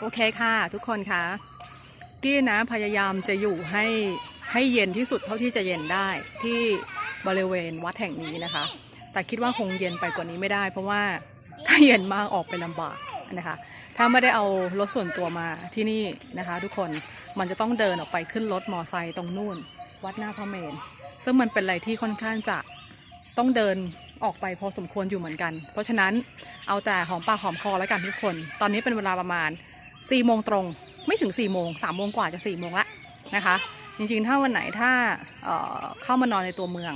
โอเคค่ะ ทุกคนคะกี้นะพยายามจะอยู่ให้ให้เย็นที่สุดเท่าที่จะเย็นได้ที่บริเวณวัดแห่งนี้นะคะ แต่คิดว่าคงเย็นไปกว่านี้ไม่ได้ เพราะว่าถ้าเย็นมากออกไปลำบากนะคะ ถ้าไม่ได้เอารถส่วนตัวมาที่นี่นะคะ ทุกคนมันจะต้องเดินออกไปขึ้นรถมอไซค์ตรงนู่น วัดหน้าพระเมรุซึ่งมันเป็นอะไรที่ค่อนข้างจะต้องเดินออกไปพอสมควรอยู่เหมือนกัน เพราะฉะนั้นเอาแต่หอมปากหอมคอแล้วกันทุกคน ตอนนี้เป็นเวลาประมาณ 4ี่โมงตรงไม่ถึง4ี่โมงสามโมงกว่าจะ4ี่โมงละนะคะ จริงๆถ้าวันไหนถ้าเเข้ามานอนในตัวเมือง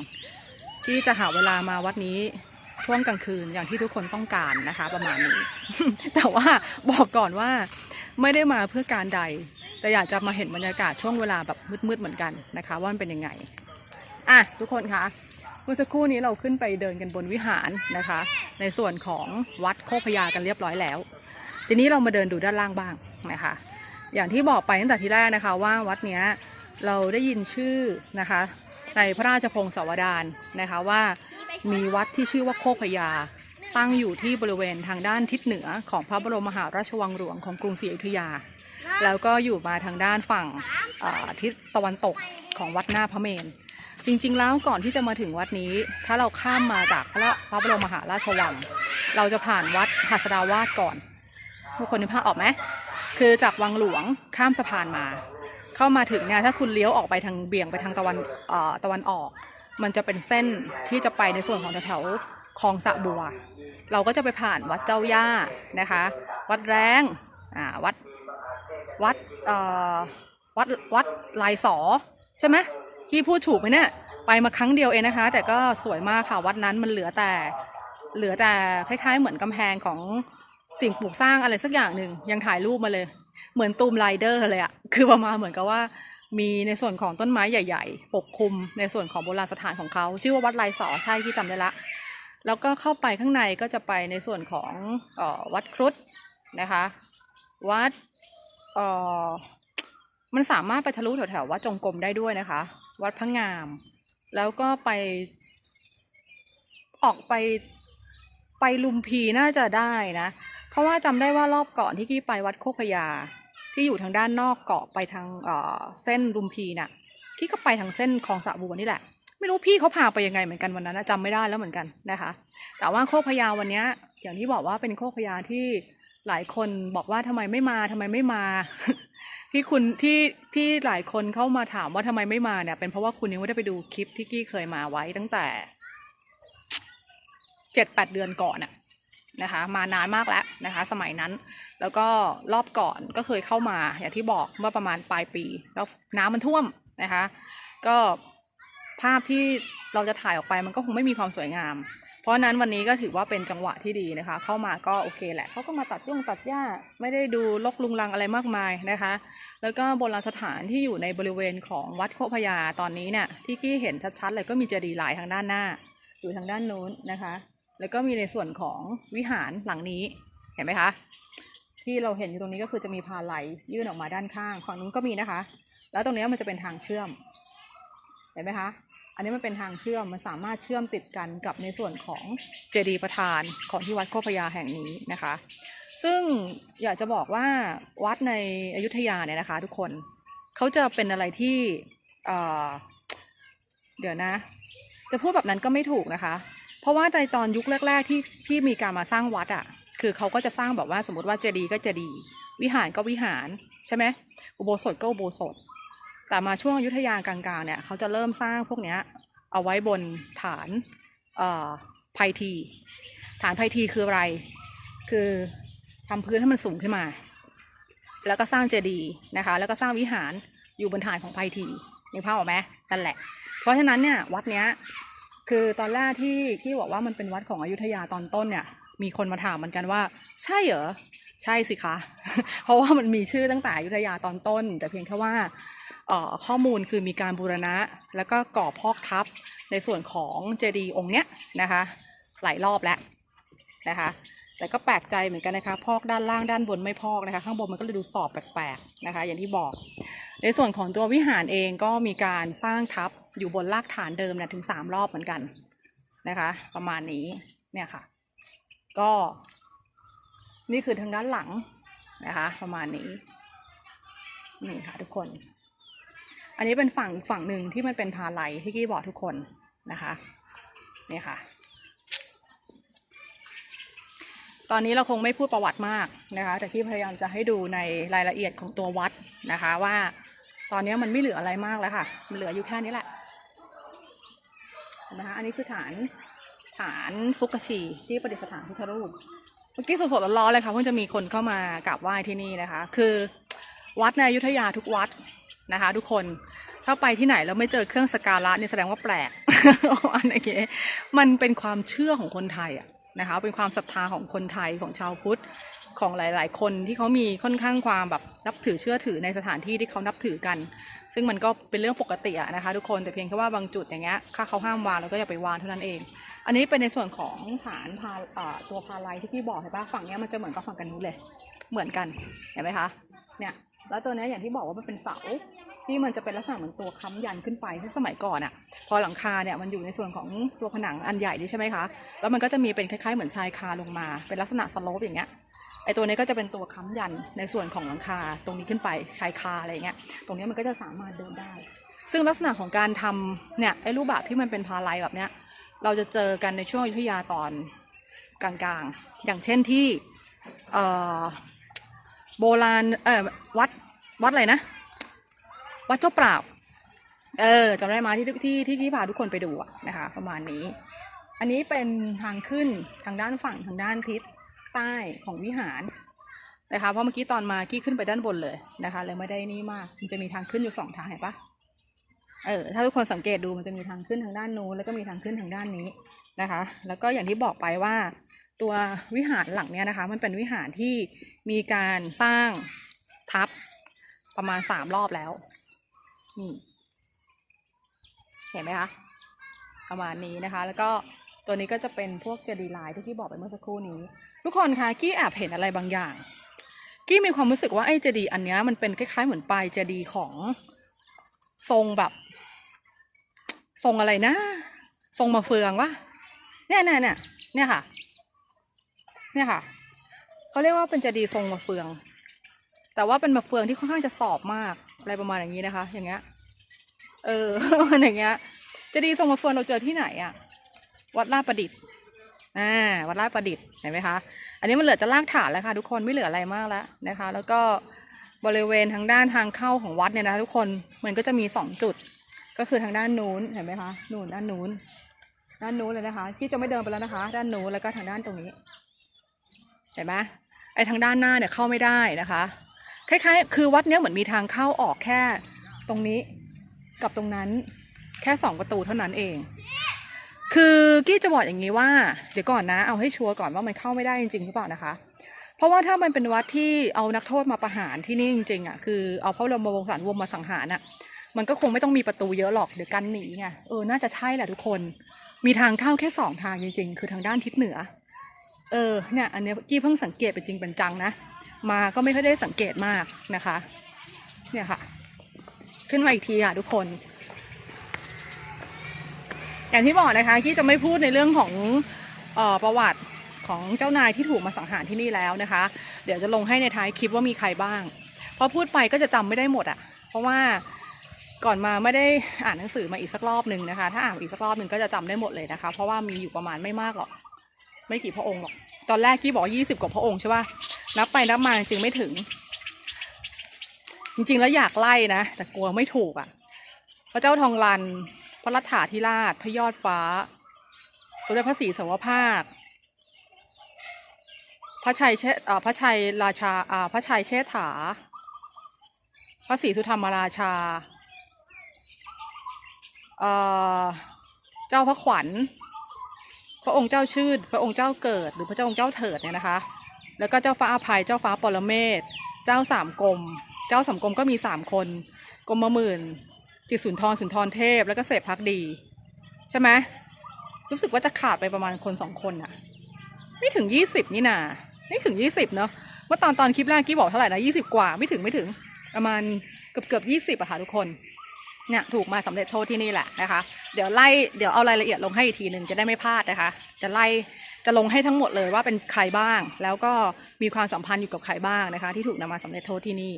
ที่จะหาเวลามาวัดนี้ช่วงกลางคืนอย่างที่ทุกคนต้องการนะคะประมาณนี้ แต่ว่าบอกก่อนว่าไม่ได้มาเพื่อการใด แต่อยากจะมาเห็นบรรยากาศช่วงเวลาแบบมืดๆเหมือนกันนะคะ ว่ามันเป็นยังไงอะทุกคนคะเมื่อสักครู่นี้เราขึ้นไปเดินกันบนวิหารนะคะ ในส่วนของวัดโคกพญากันเรียบร้อยแล้ว ทีนี้เรามาเดินดูด้านล่างบ้างนะคะ อย่างที่บอกไปตั้งแต่ทีแรกนะคะว่าวัดเนี้ยเราได้ยินชื่อนะคะ ในพระราชพงศาวดารนะคะว่ามีวัดที่ชื่อว่าโคกพญาตั้งอยู่ที่บริเวณทางด้านทิศเหนือของพระบรมมหาราชวังหลวงของกรุงศรีอยุธยา แล้วก็อยู่มาทางด้านฝั่งทิศตะวันตกของวัดหน้าพระเมรุจริง ๆ แล้วก่อนที่จะมาถึงวัดนี้ ถ้าเราข้ามมาจากพระพระบรมมหาราชวัง เราจะผ่านวัดหัสดาวาสก่อน ทุกคนนึกภาพออกไหมคือจากวังหลวงข้ามสะพานมา เข้ามาถึงเนี่ยถ้าคุณเลี้ยวออกไปทางเบี่ยงไปทางตะวันเอ่อตะวันออก มันจะเป็นเส้นที่จะไปในส่วนของแถวคลองสะบัว เราก็จะไปผ่านวัดเจ้าย่านะคะ วัดแรงอ่าวัดวัดเอ่อวัดวัดลายสอใช่ไหมกี้พูดถูกไหมเนี่ยไปมาครั้งเดียวเองนะคะ แต่ก็สวยมากค่ะวัดนั้นมันเหลือแต่เหลือแต่คล้ายๆเหมือนกำแพงของ สิ่งปลูกสร้างอะไรสักอย่างหนึ่งยังถ่ายรูปมาเลย เหมือนตูมไรเดอร์เลยอะคือประมาณเหมือนกับว่า มีในส่วนของต้นไม้ใหญ่ ๆ ปกคลุมในส่วนของโบราณสถานของเขา ชื่อว่าวัดไรสอใช่ที่จำได้ละ แล้วก็เข้าไปข้างในก็จะไปในส่วนของออวัดครุฑนะคะ วัดออมันสามารถไปทะลุแถวๆวัดจงกรมได้ด้วยนะคะ วัดพระงาม แล้วก็ไปออกไปไปลุมพีน่าจะได้นะ เพราะว่าจำได้ว่ารอบก่อนที่กี้ไปวัดโคกพญาที่อยู่ทางด้านนอกเกาะไปทางเส้นลุมพีน่ะกี้ก็ไปทางเส้นคลองสะบัวนี่แหละ ไม่รู้พี่เขาพาไปยังไงเหมือนกันวันนั้นนะจำไม่ได้แล้วเหมือนกันนะคะ แต่ว่าโคกพญาวันนี้อย่างที่บอกว่าเป็นโคกพญาที่หลายคนบอกว่าทำไมไม่มาทำไมไม่มา ที่คุณที่ที่หลายคนเข้ามาถามว่าทำไมไม่มาเนี่ยเป็นเพราะว่าคุณยังไม่ได้ไปดูคลิปที่กี้เคยมาไว้ตั้งแต่เจ็ดแปดเดือนก่อนอะ นะคะ มานานมากแล้วนะคะ สมัยนั้น แล้วก็รอบก่อนก็เคยเข้ามา อย่างที่บอกเมื่อประมาณปลายปี แล้วน้ำมันท่วมนะคะ ก็ภาพที่เราจะถ่ายออกไปมันก็คงไม่มีความสวยงาม เพราะนั้นวันนี้ก็ถือว่าเป็นจังหวะที่ดีนะคะ เข้ามาก็โอเคแหละเขาก็มาตัดย่งตัดหญ้าไม่ได้ดูลกลุงลังอะไรมากมายนะคะ แล้วก็โบราณสถานที่อยู่ในบริเวณของวัดโคพญาตอนนี้เนี่ยที่กี้เห็นชัดๆเลยก็มีเจดีย์หลายทางด้านหน้าอยู่ทางด้านนู้นนะคะ แล้วก็มีในส่วนของวิหารหลังนี้เห็นไหมคะ ที่เราเห็นอยู่ตรงนี้ก็คือจะมีพาไหลยื่นออกมาด้านข้างฝั่งนู้นก็มีนะคะ แล้วตรงนี้มันจะเป็นทางเชื่อมเห็นไหมคะอันนี้มันเป็นทางเชื่อมมันสามารถเชื่อมติดกันกับในส่วนของเจดีย์ประธานของที่วัดโคพญาแห่งนี้นะคะ ซึ่งอยากจะบอกว่าวัดในอยุธยาเนี่ยนะคะ ทุกคนเขาจะเป็นอะไรที่เเดี๋ยวนะ จะพูดแบบนั้นก็ไม่ถูกนะคะ เพราะว่าในตอนยุคแรก ๆ ที่ที่มีการมาสร้างวัดอะ่ะ คือเขาก็จะสร้างแบบว่าสมมติว่าเจดีย์ก็เจดีย์วิหารก็วิหารใช่ไหมอุโบสถก็อุโบสถ แต่มาช่วงอยุธยากลางๆเนี่ยเขาจะเริ่มสร้างพวกเนี้ยเอาไว้บนฐานเอ่อไพที ฐานไพทีคืออะไร คือทำพื้นให้มันสูงขึ้นมา แล้วก็สร้างเจดีย์นะคะ แล้วก็สร้างวิหารอยู่บนฐานของไพทีมีภาพออกไหมนั่นแหละ เพราะฉะนั้นเนี่ยวัดเนี้ย คือตอนแรกที่กี้บอกว่ามันเป็นวัดของอยุธยาตอนต้นเนี่ย มีคนมาถามเหมือนกันว่า ใช่เหรอใช่สิคะ เพราะว่ามันมีชื่อตั้งแต่อยุธยาตอนต้น แต่เพียงแค่ว่าข้อมูลคือมีการบูรณะ แล้วก็ก่อพอกทับในส่วนของเจดีย์องค์เนี้ยนะคะ หลายรอบแล้วนะคะแต่ก็แปลกใจเหมือนกันนะคะ พอกด้านล่างด้านบนไม่พอกนะคะ ข้างบนมันก็เลยดูสอบแปลกๆนะคะ อย่างที่บอก ในส่วนของตัววิหารเองก็มีการสร้างทับ อยู่บนรากฐานเดิมนี่ยถึงสามรอบเหมือนกันนะคะ ประมาณนี้เนี่ยค่ะ ก็นี่คือทางด้านหลังนะคะ ประมาณนี้ นี่ค่ะทุกคน อันนี้เป็นฝั่งอีกฝั่งหนึ่งที่มันเป็นพาไลที่กี้บอกทุกคนนะคะนี่ค่ะ ตอนนี้เราคงไม่พูดประวัติมากนะคะ แต่ที่พยายามจะให้ดูในรายละเอียดของตัววัดนะคะว่าตอนนี้มันไม่เหลืออะไรมากแล้วค่ะ มันเหลืออยู่แค่นี้แหละ นะคะ อันนี้คือฐานฐานซุกกชีที่ประดิษฐานพุทธรูป เมื่อกี้สดๆร้อนๆเลยค่ะเพิ่งจะมีคนเข้ามากราบไหว้ที่นี่นะคะ คือวัดในอยุธยาทุกวัดนะคะ ทุกคนถ้าไปที่ไหนแล้วไม่เจอเครื่องสกการะเนี่ยแสดงว่าแปลกอันนี้มันเป็นความเชื่อของคนไทยอะนะคะเป็นความศรัทธาของคนไทยของชาวพุทธ ของหลาย ๆ คนที่เขามีค่อนข้างความแบบนับถือเชื่อถือในสถานที่ที่เขานับถือกัน ซึ่งมันก็เป็นเรื่องปกติอะนะคะ ทุกคนแต่เพียงแค่ว่าบางจุดอย่างเงี้ยถ้าเขาห้ามวางเราก็อย่าไปวางเท่านั้นเอง อันนี้เป็นในส่วนของฐานพาตัวพาไลที่พี่บอกเห็นปะฝั่งเนี้ยมันจะเหมือนกับฝั่งกันนู้นเลย เหมือนกันเห็นไหมคะเนี่ยแล้วตัวเนี้ยอย่างที่บอกว่ามันเป็นเสาที่มันจะเป็นลักษณะเหมือนตัวค้ำยันขึ้นไปที่สมัยก่อนอะ พอหลังคาเนี่ยมันอยู่ในส่วนของตัวผนังอันใหญ่นี่ใช่ไหมคะ แล้วมันก็จะมีเป็นคล้ายๆเหมือนชายคาลงมา เป็นลักษณะสโลปอย่างเงี้ย ไอตัวนี้ก็จะเป็นตัวค้ำยันในส่วนของหลังคาตรงนี้ขึ้นไปชายคาอะไรเงี้ยตรงนี้มันก็จะสามารถเดินได้ ซึ่งลักษณะของการทำเนี่ยไอรูปแบบที่มันเป็นพาไลแบบเนี้ยเราจะเจอกันในช่วงอยุธยาตอนกลางๆ อย่างเช่นที่โบราณเออวัดวัดอะไรนะ วัดเจ้าเปล่าเออจำได้มาที่ที่ที่ที่พาทุกคนไปดูอะนะคะ ประมาณนี้ อันนี้เป็นทางขึ้นทางด้านฝั่งทางด้านทิศ ใต้ของวิหารนะคะเพราะเมื่อกี้ตอนมากี้ขึ้นไปด้านบนเลยนะคะเลยไม่ได้นี่มากมันจะมีทางขึ้นอยู่สองทางเห็นปะเออถ้าทุกคนสังเกตดูมันจะมีทางขึ้นทางด้านนู้นแล้วก็มีทางขึ้นทางด้านนี้นะคะ แล้วก็อย่างที่บอกไปว่า ตัววิหารหลังเนี้ยนะคะ มันเป็นวิหารที่มีการสร้างทับประมาณสามรอบแล้วนี่เห็นไหมคะประมาณนี้นะคะ แล้วก็ ตัวนี้ก็จะเป็นพวกเจดีย์ลายที่พี่บอกไปเมื่อสักครู่นี้ ทุกคนคะกี้แอบเห็นอะไรบางอย่าง กี้มีความรู้สึกว่าไอ้เจดีอันนี้มันเป็นคล้ายๆเหมือนปลายเจดีของทรงแบบ ทรงอะไรนะ ทรงมาเฟืองวะเนี่ยเนี่ยเนี่ยเนี่ยค่ะ เนี่ยค่ะเขาเรียกว่าเป็นเจดีทรงมาเฟือง แต่ว่าเป็นมาเฟืองที่ค่อนข้างจะสอบมากอะไรประมาณอย่างนี้นะคะ อย่างเงี้ยเอออย่างเงี้ยเจดีทรงมาเฟืองเราเจอที่ไหนอะ วัดลาดประดิษฐ์อ่าวัดลาดประดิษฐ์เห็นไหมคะ อันนี้มันเหลือจะลากฐานแล้วค่ะทุกคนไม่เหลืออะไรมากแล้วนะคะ แล้วก็บริเวณทางด้านทางเข้าของวัดเนี่ยนะทุกคนมันก็จะมีสองจุด ก็คือทางด้านนู้นเห็นไหมคะนู่นด้านนู้น ด้านนู้นเลยนะคะที่จะไม่เดินไปแล้วนะคะ ด้านนู้นแล้วก็ทางด้านตรงนี้เห็นไหมไอ้ทางด้านหน้าเนี่ยเข้าไม่ได้นะคะคล้ายๆ คือวัดเนี้ยเหมือนมีทางเข้าออกแค่ตรงนี้กับตรงนั้นแค่สองประตูเท่านั้นเอง คือกี้จะบอกอย่างนี้ว่า เดี๋ยวก่อนนะ เอาให้ชัวร์ก่อนว่ามันเข้าไม่ได้จริงๆหรือเปล่านะคะ เพราะว่าถ้ามันเป็นวัดที่เอานักโทษมาประหารที่นี่จริงๆอะคือเอาพระบรมวงศานุวงศ์มาสังหารอะมันก็คงไม่ต้องมีประตูเยอะหรอกเดี๋ยวกันหนีไงเออน่าจะใช่แหละทุกคน มีทางเข้าแค่สองทางจริง ๆ คือทางด้านทิศเหนือ เออเนี่ยอันนี้กี้เพิ่งสังเกตเป็นจริงเป็นจังนะมาก็ไม่ค่อยได้สังเกตมากนะคะ เนี่ยค่ะ ขึ้นมาอีกทีค่ะทุกคน อย่างที่บอกนะคะกี้จะไม่พูดในเรื่องของออประวัติของเจ้านายที่ถูกมาสังหารที่นี่แล้วนะคะ เดี๋ยวจะลงให้ในท้ายคลิปว่ามีใครบ้าง เพราะพูดไปก็จะจำไม่ได้หมดอะ่ะ เพราะว่าก่อนมาไม่ได้อ่านหนังสือมาอีกสักรอบหนึ่งนะคะ ถ้าอ่านอีกสักรอบหนึ่งก็จะจำได้หมดเลยนะคะ เพราะว่ามีอยู่ประมาณไม่มากหรอก ไม่กี่พระองค์หรอก ตอนแรกกี้บอกยี่สิบกว่าพระองค์ใช่ป่ะ นับไปนับมาจริงไม่ถึง จริงๆแล้วอยากไล่นะ แต่กลัวไม่ถูกอะ่ะ พระเจ้าทองรัน พระรัตถาธิราชพระยอดฟ้า สมเด็จพระศรีสวภาค พระชัยเชษพระชัยราชาพระชัยเชษฐา พระศรีสุธรรมราชา เจ้าพระขวัญ พระองค์เจ้าชื่น พระองค์เจ้าเกิด หรือพระเจ้าองค์เจ้าเถิดเนี่ยนะคะ แล้วก็เจ้าฟ้าอภัย เจ้าฟ้าปรเมศ เจ้าสามกรม เจ้าสามกรมก็มีสามคนกรมหมื่น จิตสุนทรสุนทรเทพแล้วก็เสพพักดี ใช่ไหมรู้สึกว่าจะขาดไปประมาณคนสองคนอะไม่ถึงยี่สิบนี่นาไม่ถึงยี่สิบเนาะเมื่อตอนตอนคลิปแรกกี้บอกเท่าไหร่นะยี่สิบกว่าไม่ถึงไม่ถึงประมาณเกือบเกือบยี่สิบอะค่ะทุกคนเนี่ยถูกมาสำเร็จโทษที่นี่แหละนะคะ เดี๋ยวไล่เดี๋ยวเอารายละเอียดลงให้อีกทีหนึ่งจะได้ไม่พลาดนะคะ จะไล่จะลงให้ทั้งหมดเลยว่าเป็นใครบ้าง แล้วก็มีความสัมพันธ์อยู่กับใครบ้างนะคะ ที่ถูกนำมาสำเร็จโทษที่นี่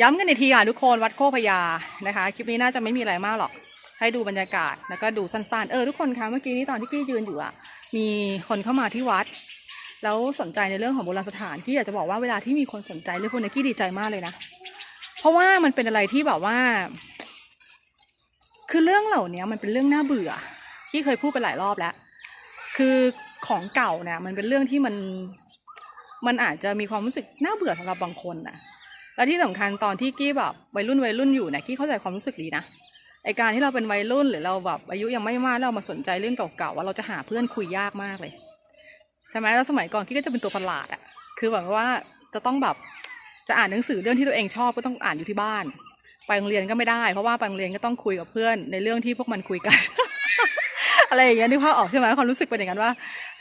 ย้ำกันอีกทีค่ะทุกคนวัดโคพญานะคะ คลิปนี้น่าจะไม่มีอะไรมากหรอก ให้ดูบรรยากาศแล้วก็ดูสั้นๆ เออทุกคนคะเมื่อกี้นี้ตอนที่กี้ยืนอยู่อะมีคนเข้ามาที่วัด แล้วสนใจในเรื่องของโบราณสถานที่อยากจะบอกว่าเวลาที่มีคนสนใจเรื่องพวกนี้กี้ดีใจมากเลยนะ เพราะว่ามันเป็นอะไรที่แบบว่า คือเรื่องเหล่านี้มันเป็นเรื่องน่าเบื่อที่เคยพูดไปหลายรอบแล้ว คือของเก่าเนี่ยมันเป็นเรื่องที่มันมันอาจจะมีความรู้สึกน่าเบื่อสำหรับบางคนนะ แล้วที่สำคัญตอนที่กี้แบบวัยรุ่นวัยรุ่นอยู่เนี่ยกี้เข้าใจความรู้สึกดีนะไอการที่เราเป็นวัยรุ่นหรือเราแบบอายุยังไม่มากเรามาสนใจเรื่องเก่าๆว่าเราจะหาเพื่อนคุยยากมากเลยใช่ไหมแล้วสมัยก่อนกี้ก็จะเป็นตัวประหลาดอะคือแบบว่าจะต้องแบบจะอ่านหนังสือเรื่องที่ตัวเองชอบก็ต้องอ่านอยู่ที่บ้าน ไปโรงเรียนก็ไม่ได้ เพราะว่าไปโรงเรียนก็ต้องคุยกับเพื่อนในเรื่องที่พวกมันคุยกัน อะไรอย่างเงี้ยนึกภาพออกใช่ไหมความรู้สึกเป็นอย่างนั้นว่า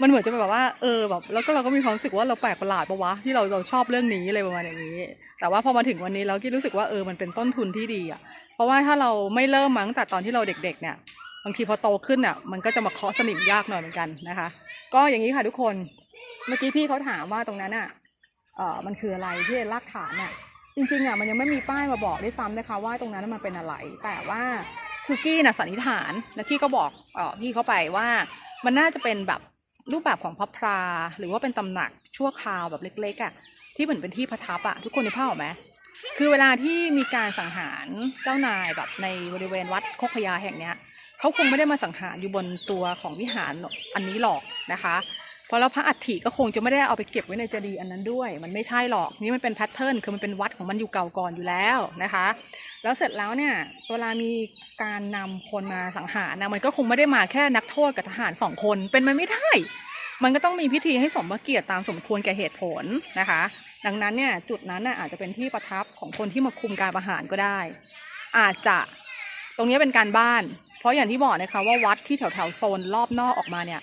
มันเหมือนจะแบบว่าเออแบบแล้วก็เราก็มีความรู้สึกว่าเราแปลกประหลาดปะวะที่เราเราชอบเรื่องนี้อะไรประมาณอย่างนี้ แต่ว่าพอมาถึงวันนี้เราก็รู้สึกว่าเออมันเป็นต้นทุนที่ดีอะเพราะว่าถ้าเราไม่เริ่มมั้งแต่ตอนที่เราเด็ก ๆ เนี่ยบางทีพอโตขึ้นอะมันก็จะมาเคาะสนิมยากหน่อยเหมือนกันนะคะ ก็อย่างนี้ค่ะทุกคนเมื่อกี้พี่เขาถามว่าตรงนั้นอะเออมันคืออะไรที่รากฐานอะจริงๆอะมันยังไม่มีป้ายมาบอกด้วยซ้ำนะคะ ว่าตรงนั้นมันเป็นอะไร แต่ว่า คือกี้น่ะสันนิษฐานแล้วกี้ก็บอกเออพี่เขาไปว่ามันน่าจะเป็นแบบรูปแบบของพระพรา หรือว่าเป็นตำหนักชั่วคราวแบบเล็กๆอะที่เหมือนเป็นที่ประทับอะทุกคนในภาพออกไหมคือเวลาที่มีการสังหารเจ้านายแบบในบริเวณวัดโคกพญาแห่งเนี้ยเขาคงไม่ได้มาสังหารอยู่บนตัวของวิหารอันนี้หรอกนะคะเพราะแล้วพระอัฐิก็คงจะไม่ได้เอาไปเก็บไว้ในเจดีย์อันนั้นด้วย มันไม่ใช่หรอกนี่มันเป็นแพทเทิร์นคือมันเป็นวัดของมันอยู่เก่าก่อนอยู่แล้วนะคะ แล้วเสร็จแล้วเนี่ยเวลามีการนำคนมาสังหารนะมันก็คงไม่ได้มาแค่นักโทษกับทหารสองคนเป็นมันไม่ได้ มันก็ต้องมีพิธีให้สมเกียรติตามสมควรแก่เหตุผลนะคะ ดังนั้นเนี่ยจุดนั้นน่ะอาจจะเป็นที่ประทับของคนที่มาคุมการประหารก็ได้ อาจจะตรงนี้เป็นการบ้าน เพราะอย่างที่บอกนะคะว่าวัดที่แถวแถวๆโซนรอบนอกออกมาเนี่ย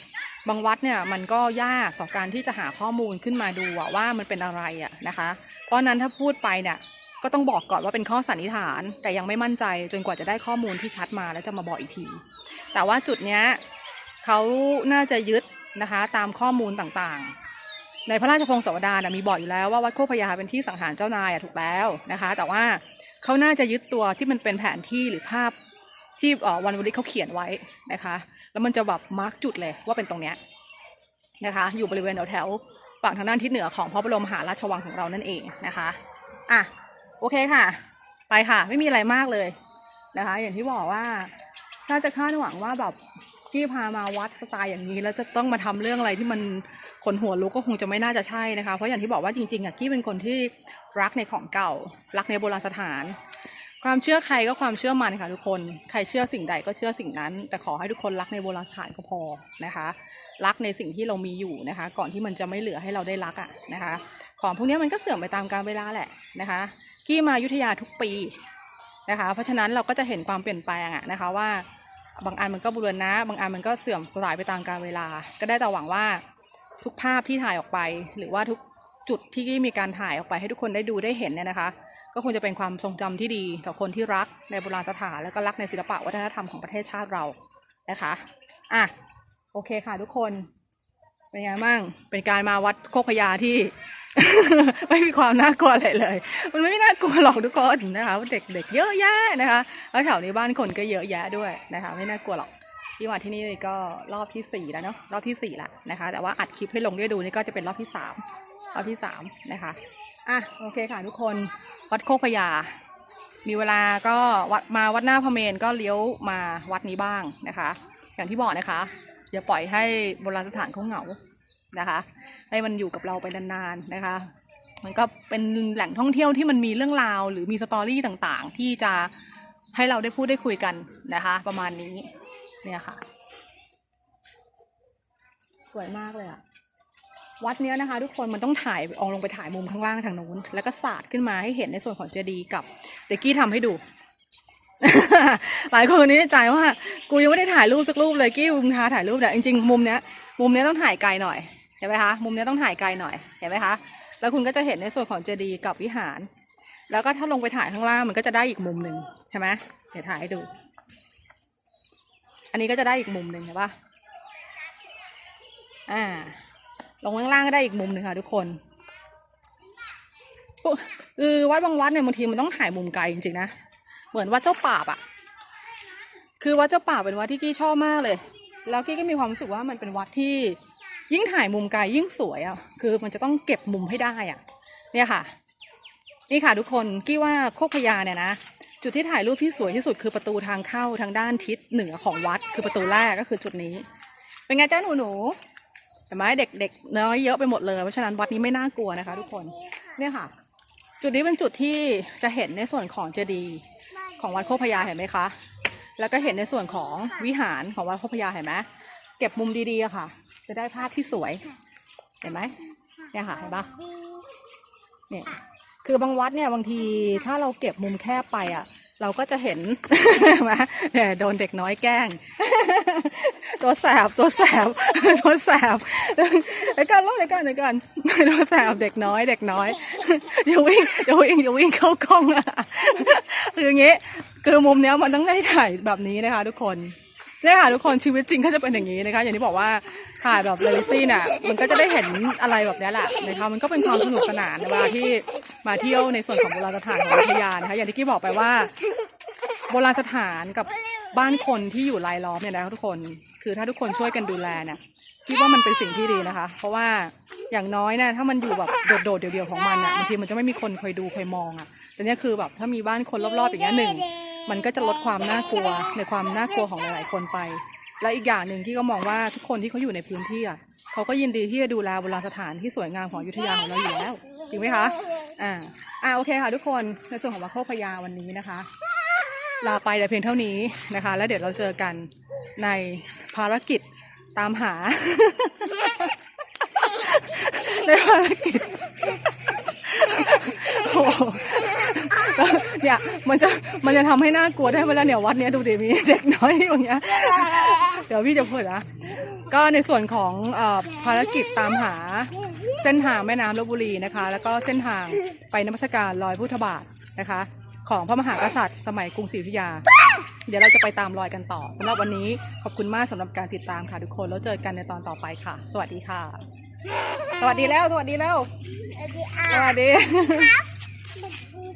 บางวัดเนี่ยมันก็ยากต่อการที่จะหาข้อมูลขึ้นมาดูว่ามันเป็นอะไรอะนะคะ เพราะนั้นถ้าพูดไปเนี่ย ก็ต้องบอกก่อนว่าเป็นข้อสันนิษฐาน แต่ยังไม่มั่นใจจนกว่าจะได้ข้อมูลที่ชัดมาแล้วจะมาบอกอีกที แต่ว่าจุดเนี้ยเขาน่าจะยึดนะคะตามข้อมูลต่างๆ ในพระราชพงศาวดารมีบอกอยู่แล้วว่าวัดโคพญาเป็นที่สังหารเจ้านายถูกแล้วนะคะ แต่ว่าเขาน่าจะยึดตัวที่มันเป็นแผนที่หรือภาพที่วันวันนี้เขาเขียนไว้นะคะ แล้วมันจะแบบมาร์กจุดเลยว่าเป็นตรงเนี้ยนะคะ อยู่บริเวณแถวๆฝั่งทางด้านทิศเหนือของพระบรมมหาราชวังของเรานั่นเองนะคะ อะ โอเคค่ะ ไปค่ะ ไม่มีอะไรมากเลยนะคะ อย่างที่บอกว่า ถ้าจะคาดหวังว่าแบบกี้พามาวัดสไตล์อย่างนี้ แล้วจะต้องมาทำเรื่องอะไรที่มันขนหัวลุกก็คงจะไม่น่าจะใช่นะคะ เพราะอย่างที่บอกว่าจริงๆอะกี้เป็นคนที่รักในของเก่า รักในโบราณสถาน ความเชื่อใครก็ความเชื่อมันค่ะทุกคน ใครเชื่อสิ่งใดก็เชื่อสิ่งนั้น แต่ขอให้ทุกคนรักในโบราณสถานก็พอนะคะ รักในสิ่งที่เรามีอยู่นะคะ ก่อนที่มันจะไม่เหลือให้เราได้รักอะ่ะนะคะ ของพวกนี้มันก็เสื่อมไปตามกาลเวลาแหละนะคะ กี้มายุธยาทุกปีนะคะ เพราะฉะนั้นเราก็จะเห็นความเปลี่ยนแปลงอะนะคะว่าบางอันมันก็บูรณะ บางอันมันก็เสื่อมสลายไปตามกาลเวลา ก็ได้แต่หวังว่าทุกภาพที่ถ่ายออกไป หรือว่าทุกจุดที่มีการถ่ายออกไปให้ทุกคนได้ดูได้เห็นเนี่ยนะคะ ก็คงจะเป็นความทรงจำที่ดีต่อคนที่รักในโบราณสถานแล้วก็รักในศิลปะวัฒนธรรมของประเทศชาติเรานะคะอะโอเคค่ะทุกคนเป็นไงบ้างเป็นการมาวัดโคกพญาที่ ไม่มีความน่ากลัวอะไรเลย มันไม่น่ากลัวหรอกทุกคนนะคะเด็กเด็กๆเยอะแยะนะคะแล้วแถวนี้บ้านคนก็เยอะแยะด้วยนะคะ ไม่น่ากลัวหรอกที่มาที่นี่ก็รอบที่สี่แล้วเนาะรอบที่สี่ละนะคะ แต่ว่าอัดคลิปให้ลงได้ดูนี่ก็จะเป็นรอบที่สามรอบที่สามนะคะ อะโอเคค่ะทุกคนวัดโคกพญามีเวลาก็วัดมาวัดหน้าพระเมนก็เลี้ยวมาวัดนี้บ้างนะคะ อย่างที่บอกนะคะ อย่าปล่อยให้โบราณสถานเขาเหงานะคะ ให้มันอยู่กับเราไปนานๆนะคะ มันก็เป็นแหล่งท่องเที่ยวที่มันมีเรื่องราว หรือมีสตอรี่ต่างๆ ที่จะให้เราได้พูดได้คุยกันนะคะ ประมาณนี้เนี่ยค่ะ สวยมากเลยอะ วัดเนี้ยนะคะ ทุกคนมันต้องถ่ายเอาลงไปถ่ายมุมข้างล่างทางนู้นแล้วก็สาดขึ้นมาให้เห็นในส่วนของเจดีย์กับเด็กกี้ทำให้ดู หลายคนนี้ใจว่ากูยังไม่ได้ถ่ายรูปสักรูปเลยกี้มุมท้าถ่ายรูปเนี่ยจริงๆมุมเนี้ยมุมเนี้ยต้องถ่ายไกลหน่อยเห็นไหมคะมุมเนี้ยต้องถ่ายไกลหน่อยเห็นไหมคะแล้วคุณก็จะเห็นในส่วนของเจดีย์กับวิหาร แล้วก็ถ้าลงไปถ่ายข้างล่างมันก็จะได้อีกมุมหนึ่งใช่ไหมเดี๋ยวถ่ายให้ดู อันนี้ก็จะได้อีกมุมหนึ่งเห็นปะอ่า ลงข้างล่างก็ได้อีกมุมหนึ่งค่ะทุกคนคือวัดบางวัดเนี่ยบางทีมันต้องถ่ายมุมไกลจริงๆนะ เหมือนวัดเจ้าป่าอะคือวัดเจ้าป่าเป็นวัดที่กี้ชอบมากเลย แล้วกี้ก็มีความรู้สึกว่ามันเป็นวัดที่ยิ่งถ่ายมุมไกลยิ่งสวยอะคือมันจะต้องเก็บมุมให้ได้อะเนี่ยค่ะ นี่ค่ะทุกคนกี้ว่าโคกพญาเนี่ยนะจุดที่ถ่ายรูปที่สวยที่สุดคือประตูทางเข้าทางด้านทิศเหนือของวัด คือประตูแรกก็คือจุดนี้ เป็นไงเจ้าหนูหนู ห็นไหมเด็กเด็กน้อยเยอะไปหมดเลย เพราะฉะนั้นวัดนี้ไม่น่ากลัวนะคะ ทุกคนเนี่ยค่ะ จุดนี้เป็นจุดที่จะเห็นในส่วนของเจดีย์ของวัดโคพญาเห็นไหมคะ แล้วก็เห็นในส่วนของวิหารของวัดโคพญาเห็นไหมเก็บมุมดีๆอะค่ะ จะได้ภาพที่สวย เห็นไหมเนี่ยค่ะเห็นปะเนี่ยคือบางวัดเนี่ยบางทีถ้าเราเก็บมุมแคบไปอะ เราก็จะเห็นมาเนี่ยโดนเด็กน้อยแกล้ง ตัวแสบตัวแสบตัวแสบเดี๋ยวกันรอเดี๋ยวกันเดี๋ยวกันตัวแสบเด็กน้อย เด็กน้อยอย่าวิ่งอย่าวิ่งอย่าวิ่งเข้ากล้องอะคืออย่างงี้คือมุมเนี้ยมันต้องได้ถ่ายแบบนี้นะคะ ทุกคน เนี่ยค่ะทุกคนชีวิตจริงก็จะเป็นอย่างนี้นะคะอย่างที่บอกว่าถ่ายแบบเรียลิตี้น่ะมันก็จะได้เห็นอะไรแบบนี้แหละนะคะมันก็เป็นความสนุกสนานเวลาที่มาเที่ยวในส่วนของโบราณสถานของพัทยานะคะอย่างที่กี้บอกไปว่า โบราณสถานกับบ้านคนที่อยู่รายล้อมเนี่ยนะคะทุกคนคือถ้าทุกคนช่วยกันดูแลเนี่ยคิดว่ามันเป็นสิ่งที่ดีนะคะ เพราะว่าอย่างน้อยเนี่ยถ้ามันอยู่แบบโดดๆเดี่ยวๆของมันอะบางทีมันจะไม่มีคนคอยดูคอยมองอะแต่เนี่ยคือแบบถ้ามีบ้านคนรอบๆอย่างเงี้ยหนึ่ง มันก็จะลดความน่ากลัวในความน่ากลัวของหลาย ๆ คนไป และอีกอย่างหนึ่งที่ก็มองว่าทุกคนที่เขาอยู่ในพื้นที่อะเขาก็ยินดีที่จะดูแลโบราณสถานที่สวยงามของอยุธยาของเราอยู่แล้วจริงไหมคะอ่าอ่าโอเคค่ะทุกคนในส่วนของวัดโคพญาวันนี้นะคะ ลาไปแต่เพียงเท่านี้นะคะ แล้วเดี๋ยวเราเจอกันในภารกิจตามหา ในภารกิจ เนี่ยมันจะมันจะทำให้น่ากลัวได้เวลาเนี่ยวัดเนี้ยดูดิมีเด็กน้อยอยู่อย่างเงี้ยเดี๋ยวพี่จะพูดนะก็ในส่วนของเออภารกิจตามหาเส้นทางแม่น้ำลบบุรีนะคะ แล้วก็เส้นทางไปนมัสการรอยพุทธบาทนะคะ ของพระมหากษัตริย์ สมัยกรุงศรีอยุธยา เดี๋ยวเราจะไปตามรอยกันต่อสำหรับวันนี้ขอบคุณมากสำหรับการติดตามค่ะทุกคนแล้วเจอกันในตอนต่อไปค่ะ สวัสดีค่ะ สวัสดีแล้ว สวัสดีแล้ว สวัสดี 不出